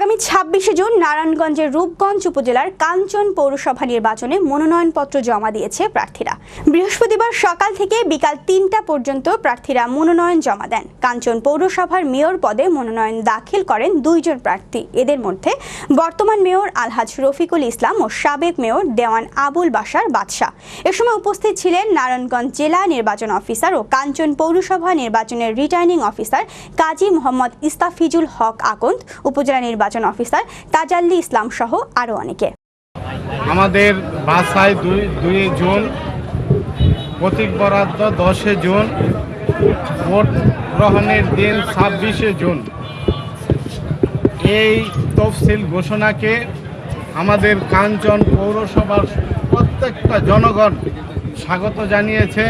আগামী ছাব্বিশে জুন নারায়ণগঞ্জের রূপগঞ্জ উপজেলার কাঞ্চন পৌরসভা নির্বাচনে মনোনয়নপত্র জমা দিয়েছে প্রার্থীরা। বৃহস্পতিবার সকাল থেকে বিকাল তিনটা পর্যন্ত প্রার্থীরা মনোনয়ন জমা দেন। কাঞ্চন পৌরসভার মেয়র পদে মনোনয়ন দাখিল করেন দুইজন প্রার্থী। এদের মধ্যে বর্তমান মেয়র আলহাজ রফিকুল ইসলাম ও সাবেক মেয়র দেওয়ান আবুল বাসার বাদশাহ। এ সময় উপস্থিত ছিলেন নারায়ণগঞ্জ জেলা নির্বাচন অফিসার ও কাঞ্চন পৌরসভা নির্বাচনের রিটার্নিং অফিসার কাজী মোহাম্মদ ইস্তাফিজুল হক আকন্দ, উপজেলা নির্বাচন অফিসার তাজাল্লি ইসলাম সহ আরও অনেকে। আমাদের বাসায় দুই দুই জুন প্রতীক বরাদ্দ দশে জুন, ভোট গ্রহণের দিন ছাব্বিশে জুন। এই তফসিল ঘোষণাকে আমাদের কাঞ্চন পৌরসভার প্রত্যেকটা জনগণ স্বাগত জানিয়েছে।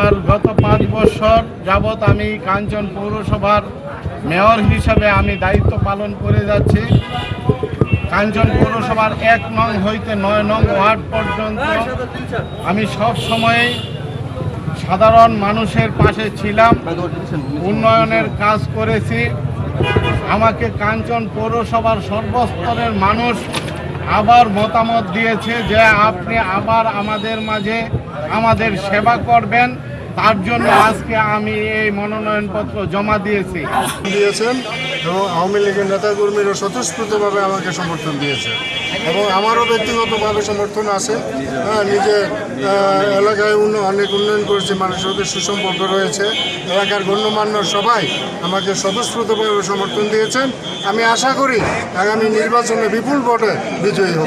আর গত পাঁচ বছর যাবৎ আমি কাঞ্চন পৌরসভার মেয়র হিসাবে আমি দায়িত্ব পালন করে যাচ্ছি। কাঞ্চন পৌরসভার এক নং হইতে নয় নং ওয়ার্ড পর্যন্ত আমি সব সময় সাধারণ মানুষের পাশে ছিলাম উন্নয়নের কাজ করেছি। আমাকে কাঞ্চন পৌরসভার সর্বস্তরের মানুষ আবার মতামত দিয়েছে যে আপনি আবার আমাদের মাঝে আমাদের সেবা করবেন। তার জন্য আজকে আমি এই মনোনয়নপত্র জমা দিয়েছি। দিয়েছেন এবং আওয়ামী লীগের নেতাকর্মীরা স্বতঃস্ফূর্তভাবে আমাকে সমর্থন দিয়েছে। এবং আমারও ব্যক্তিগতভাবে সমর্থন আছে। হ্যাঁ নিজে এলাকায় অনেক উন্নয়ন করেছে, মানুষের সাথে সুসম্পর্ক রয়েছে। এলাকার গণ্যমান্য সবাই আমাকে স্বতঃস্ফূর্তভাবে সমর্থন দিয়েছেন। আমি আশা করি আগামী নির্বাচনে বিপুল ভোটে বিজয়ী হব।